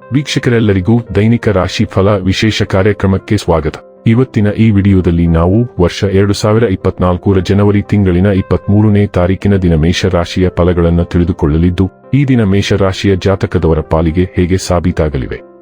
ವೀಕ್ಷಕರೆಲ್ಲರಿಗೂ ದೈನಿಕ ರಾಶಿ ಫಲ ವಿಶೇಷ ಕಾರ್ಯಕ್ರಮಕ್ಕೆ ಸ್ವಾಗತ. ಇವತ್ತಿನ ಈ ವಿಡಿಯೋದಲ್ಲಿ ನಾವು ವರ್ಷ ಎರಡು ಸಾವಿರ ಇಪ್ಪತ್ನಾಲ್ಕರ ಜನವರಿ ತಿಂಗಳಿನ ಇಪ್ಪತ್ಮೂರನೇ ತಾರೀಕಿನ ದಿನ ಮೇಷರಾಶಿಯ ಫಲಗಳನ್ನು ತಿಳಿದುಕೊಳ್ಳಲಿದ್ದು, ಈ ದಿನ ಮೇಷರಾಶಿಯ ಜಾತಕದವರ ಪಾಲಿಗೆ ಹೇಗೆ ಸಾಬೀತಾಗಲಿವೆ?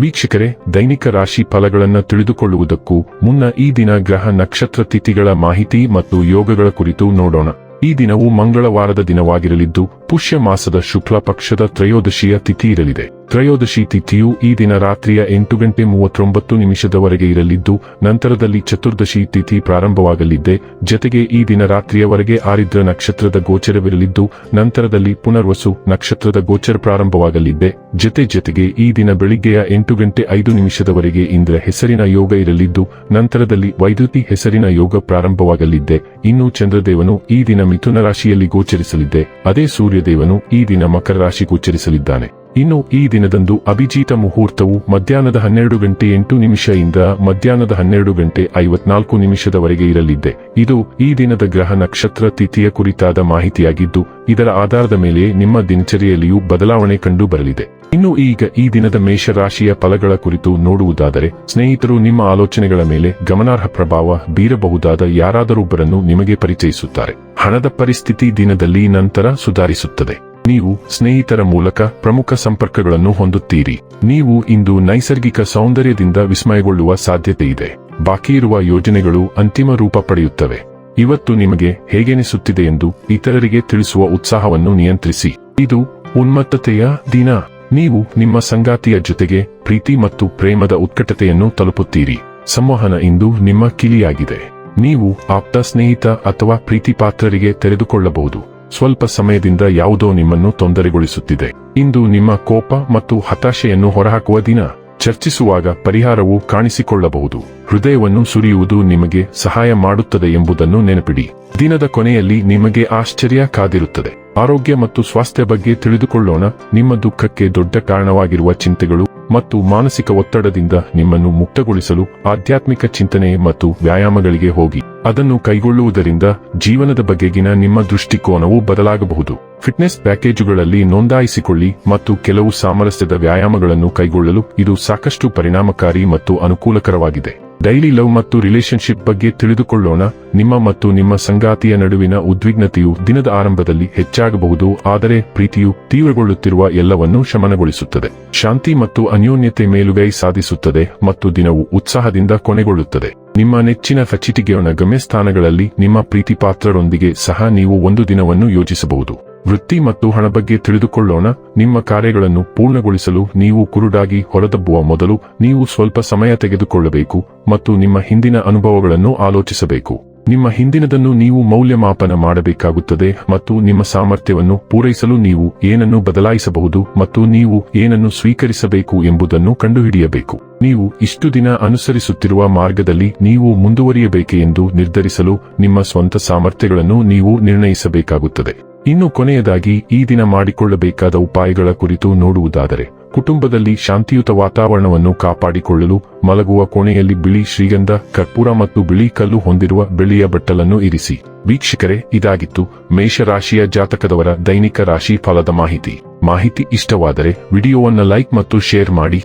ವೀಕ್ಷಕರೇ, ದೈನಿಕ ರಾಶಿ ಫಲಗಳನ್ನು ತಿಳಿದುಕೊಳ್ಳುವುದಕ್ಕೂ ಮುನ್ನ ಈ ದಿನ ಗ್ರಹ ನಕ್ಷತ್ರ ತಿಥಿಗಳ ಮಾಹಿತಿ ಮತ್ತು ಯೋಗಗಳ ಕುರಿತು ನೋಡೋಣ. ಈ ದಿನವು ಮಂಗಳವಾರದ ದಿನವಾಗಿರಲಿದ್ದು, ಪುಷ್ಯ ಮಾಸದ ಶುಕ್ಲ ಪಕ್ಷದ ತ್ರಯೋದಶಿಯ ತಿಥಿ ಇರಲಿದೆ. ತ್ರಯೋದಶಿ ತಿಥಿಯು ಈ ದಿನ ರಾತ್ರಿಯ ಎಂಟು ಗಂಟೆ ಮೂವತ್ತೊಂಬತ್ತು ನಿಮಿಷದವರೆಗೆ ಇರಲಿದ್ದು, ನಂತರದಲ್ಲಿ ಚತುರ್ದಶಿ ತಿಥಿ ಪ್ರಾರಂಭವಾಗಲಿದ್ದೆ. ಜತೆಗೆ ಈ ದಿನ ರಾತ್ರಿಯವರೆಗೆ ಆರಿದ್ರ ನಕ್ಷತ್ರದ ಗೋಚರವಿರಲಿದ್ದು, ನಂತರದಲ್ಲಿ ಪುನರ್ವಸು ನಕ್ಷತ್ರದ ಗೋಚರ ಪ್ರಾರಂಭವಾಗಲಿದ್ದೆ. ಜತೆ ಜತೆಗೆ ಈ ದಿನ ಬೆಳಿಗ್ಗೆಯ ಎಂಟು ಗಂಟೆ ಐದು ನಿಮಿಷದವರೆಗೆ ಇಂದ್ರ ಹೆಸರಿನ ಯೋಗ ಇರಲಿದ್ದು, ನಂತರದಲ್ಲಿ ವೈದ್ಯುತಿ ಹೆಸರಿನ ಯೋಗ ಪ್ರಾರಂಭವಾಗಲಿದ್ದೆ. ಇನ್ನು ಚಂದ್ರದೇವನು ಈ ದಿನ ಮಿಥುನ ರಾಶಿಯಲ್ಲಿ ಗೋಚರಿಸಲಿದ್ದೆ. ಅದೇ ಸೂರ್ಯದೇವನು ಈ ದಿನ ಮಕರ ರಾಶಿ ಗೋಚರಿಸಲಿದ್ದಾನೆ. ಇನ್ನು ಈ ದಿನದಂದು ಅಭಿಜೀತ ಮುಹೂರ್ತವು ಮಧ್ಯಾಹ್ನದ ಹನ್ನೆರಡು ಗಂಟೆ ಎಂಟು ನಿಮಿಷದಿಂದ ಮಧ್ಯಾಹ್ನದ ಹನ್ನೆರಡು ಗಂಟೆ ಐವತ್ನಾಲ್ಕು ನಿಮಿಷದವರೆಗೆ ಇರಲಿದೆ ಇದು ಈ ದಿನದ ಗ್ರಹ ನಕ್ಷತ್ರ ತಿಥಿಯ ಕುರಿತಾದ ಮಾಹಿತಿಯಾಗಿದ್ದು, ಇದರ ಆಧಾರದ ಮೇಲೆ ನಿಮ್ಮ ದಿನಚರಿಯಲ್ಲಿಯೂ ಬದಲಾವಣೆ ಕಂಡು ಬರಲಿದೆ. ಇನ್ನು ಈಗ ಈ ದಿನದ ಮೇಷರಾಶಿಯ ಫಲಗಳ ಕುರಿತು ನೋಡುವುದಾದರೆ, ಸ್ನೇಹಿತರು ನಿಮ್ಮ ಆಲೋಚನೆಗಳ ಮೇಲೆ ಗಮನಾರ್ಹ ಪ್ರಭಾವ ಬೀರಬಹುದಾದ ಯಾರಾದರೊಬ್ಬರನ್ನು ನಿಮಗೆ ಪರಿಚಯಿಸುತ್ತಾರೆ. ಹಣದ ಪರಿಸ್ಥಿತಿ ದಿನದಲ್ಲಿ ನಂತರ ಸುಧಾರಿಸುತ್ತದೆ. ನೀವು ಸ್ನೇಹಿತರ ಮೂಲಕ ಪ್ರಮುಖ ಸಂಪರ್ಕಗಳನ್ನು ಹೊಂದುತ್ತೀರಿ. ನೀವು ಇಂದು ನೈಸರ್ಗಿಕ ಸೌಂದರ್ಯದಿಂದ ವಿಸ್ಮಯಗೊಳ್ಳುವ ಸಾಧ್ಯತೆ ಇದೆ. ಬಾಕಿ ಇರುವ ಯೋಜನೆಗಳು ಅಂತಿಮ ರೂಪ ಪಡೆಯುತ್ತವೆ. ಇವತ್ತು ನಿಮಗೆ ಹೇಗೆನಿಸುತ್ತಿದೆ ಎಂದು ಇತರರಿಗೆ ತಿಳಿಸುವ ಉತ್ಸಾಹವನ್ನು ನಿಯಂತ್ರಿಸಿ. ಇದು ಉನ್ಮತ್ತತೆಯ ದಿನ. ನೀವು ನಿಮ್ಮ ಸಂಗಾತಿಯ ಜೊತೆಗೆ ಪ್ರೀತಿ ಮತ್ತು ಪ್ರೇಮದ ಉತ್ಕಟತೆಯನ್ನು ತಲುಪುತ್ತೀರಿ. ಸಂವಹನ ಇಂದು ನಿಮ್ಮ ಕಿಲಿಯಾಗಿದೆ. ನೀವು ಆಪ್ತ ಸ್ನೇಹಿತ ಅಥವಾ ಪ್ರೀತಿಪಾತ್ರರಿಗೆ ತೆರೆದುಕೊಳ್ಳಬಹುದು. ಸ್ವಲ್ಪ ಸಮಯದಿಂದ ಯಾವುದೋ ನಿಮ್ಮನ್ನು ತೊಂದರೆಗೊಳಿಸುತ್ತಿದೆ. ಇಂದು ನಿಮ್ಮ ಕೋಪ ಮತ್ತು ಹತಾಶೆಯನ್ನು ಹೊರಹಾಕುವ ದಿನ. ಚರ್ಚಿಸುವಾಗ ಪರಿಹಾರವು ಕಾಣಿಸಿಕೊಳ್ಳಬಹುದು. ಹೃದಯವನ್ನು ಸುರಿಯುವುದು ನಿಮಗೆ ಸಹಾಯ ಮಾಡುತ್ತದೆ ಎಂಬುದನ್ನು ನೆನಪಿಡಿ. ದಿನದ ಕೊನೆಯಲ್ಲಿ ನಿಮಗೆ ಆಶ್ಚರ್ಯ ಕಾದಿರುತ್ತದೆ. ಆರೋಗ್ಯ ಮತ್ತು ಸ್ವಾಸ್ಥ್ಯ ಬಗ್ಗೆ ತಿಳಿದುಕೊಳ್ಳೋಣ. ನಿಮ್ಮ ದುಃಖಕ್ಕೆ ದೊಡ್ಡ ಕಾರಣವಾಗಿರುವ ಚಿಂತೆಗಳು ಮತ್ತು ಮಾನಸಿಕ ಒತ್ತಡದಿಂದ ನಿಮ್ಮನ್ನು ಮುಕ್ತಗೊಳಿಸಲು ಆಧ್ಯಾತ್ಮಿಕ ಚಿಂತನೆ ಮತ್ತು ವ್ಯಾಯಾಮಗಳಿಗೆ ಹೋಗಿ. ಅದನ್ನು ಕೈಗೊಳ್ಳುವುದರಿಂದ ಜೀವನದ ಬಗೆಗಿನ ನಿಮ್ಮ ದೃಷ್ಟಿಕೋನವು ಬದಲಾಗಬಹುದು. ಫಿಟ್ನೆಸ್ ಪ್ಯಾಕೇಜುಗಳಲ್ಲಿ ನೋಂದಾಯಿಸಿಕೊಳ್ಳಿ ಮತ್ತು ಕೆಲವು ಸಾಮರಸ್ಯದ ವ್ಯಾಯಾಮಗಳನ್ನು ಕೈಗೊಳ್ಳಲು ಇದು ಸಾಕಷ್ಟು ಪರಿಣಾಮಕಾರಿ ಮತ್ತು ಅನುಕೂಲಕರವಾಗಿದೆ. ಡೈಲಿ ಲವ್ ಮತ್ತು ರಿಲೇಶನ್ಶಿಪ್ ಬಗ್ಗೆ ತಿಳಿದುಕೊಳ್ಳೋಣ. ನಿಮ್ಮ ಮತ್ತು ನಿಮ್ಮ ಸಂಗಾತಿಯ ನಡುವಿನ ಉದ್ವಿಗ್ನತೆಯು ದಿನದ ಆರಂಭದಲ್ಲಿ ಹೆಚ್ಚಾಗಬಹುದು, ಆದರೆ ಪ್ರೀತಿಯು ತೀವ್ರಗೊಳ್ಳುತ್ತಿರುವ ಎಲ್ಲವನ್ನೂ ಶಮನಗೊಳಿಸುತ್ತದೆ. ಶಾಂತಿ ಮತ್ತು ಅನ್ಯೋನ್ಯತೆ ಮೇಲುಗೈ ಸಾಧಿಸುತ್ತದೆ ಮತ್ತು ದಿನವು ಉತ್ಸಾಹದಿಂದ ಕೊನೆಗೊಳ್ಳುತ್ತದೆ. ನಿಮ್ಮ ನೆಚ್ಚಿನ ಫಚಿಟಿಗೆಯೊಣ ಗಮ್ಯಸ್ಥಾನಗಳಲ್ಲಿ ನಿಮ್ಮ ಪ್ರೀತಿ ಪಾತ್ರರೊಂದಿಗೆ ಸಹ ನೀವು ಒಂದು ದಿನವನ್ನು ಯೋಜಿಸಬಹುದು. ವೃತ್ತಿ ಮತ್ತು ಹಣ ಬಗ್ಗೆ ತಿಳಿದುಕೊಳ್ಳೋಣ. ನಿಮ್ಮ ಕಾರ್ಯಗಳನ್ನು ಪೂರ್ಣಗೊಳಿಸಲು ನೀವು ಕುರುಡಾಗಿ ಹೊರದಬ್ಬುವ ಮೊದಲು ನೀವು ಸ್ವಲ್ಪ ಸಮಯ ತೆಗೆದುಕೊಳ್ಳಬೇಕು ಮತ್ತು ನಿಮ್ಮ ಹಿಂದಿನ ಅನುಭವಗಳನ್ನು ಆಲೋಚಿಸಬೇಕು. ನಿಮ್ಮ ಹಿಂದಿನದನ್ನು ನೀವು ಮೌಲ್ಯಮಾಪನ ಮಾಡಬೇಕಾಗುತ್ತದೆ ಮತ್ತು ನಿಮ್ಮ ಸಾಮರ್ಥ್ಯವನ್ನು ಪೂರೈಸಲು ನೀವು ಏನನ್ನು ಬದಲಾಯಿಸಬಹುದು ಮತ್ತು ನೀವು ಏನನ್ನು ಸ್ವೀಕರಿಸಬೇಕು ಎಂಬುದನ್ನು ಕಂಡುಹಿಡಿಯಬೇಕು. ನೀವು ಇಷ್ಟು ದಿನ ಅನುಸರಿಸುತ್ತಿರುವ ಮಾರ್ಗದಲ್ಲಿ ನೀವು ಮುಂದುವರಿಯಬೇಕೆ ಎಂದು ನಿರ್ಧರಿಸಲು ನಿಮ್ಮ ಸ್ವಂತ ಸಾಮರ್ಥ್ಯಗಳನ್ನು ನೀವು ನಿರ್ಣಯಿಸಬೇಕಾಗುತ್ತದೆ. ಇನ್ನು ಕೊನೆಯದಾಗಿ, ಈ ದಿನ ಮಾಡಿಕೊಳ್ಳಬೇಕಾದ ಉಪಾಯಗಳ ಕುರಿತು ನೋಡುವುದಾದರೆ, ಕುಟುಂಬದಲ್ಲಿ ಶಾಂತಿಯುತ ವಾತಾವರಣವನ್ನು ಕಾಪಾಡಿಕೊಳ್ಳಲು ಮಲಗುವ ಕೋಣೆಯಲ್ಲಿ ಬಿಳಿ ಶ್ರೀಗಂಧ, ಕರ್ಪೂರ ಮತ್ತು ಬಿಳಿ ಕಲ್ಲು ಹೊಂದಿರುವ ಬೆಳ್ಳಿಯ ಬಟ್ಟಲನ್ನು ಇರಿಸಿ. ವೀಕ್ಷಕರೇ, ಇದಾಗಿತ್ತು ಮೇಷರಾಶಿಯ ಜಾತಕದವರ ದೈನಿಕ ರಾಶಿ ಫಲದ ಮಾಹಿತಿ. ಮಾಹಿತಿ ಇಷ್ಟವಾದರೆ ವಿಡಿಯೋವನ್ನು ಲೈಕ್ ಮತ್ತು ಶೇರ್ ಮಾಡಿ.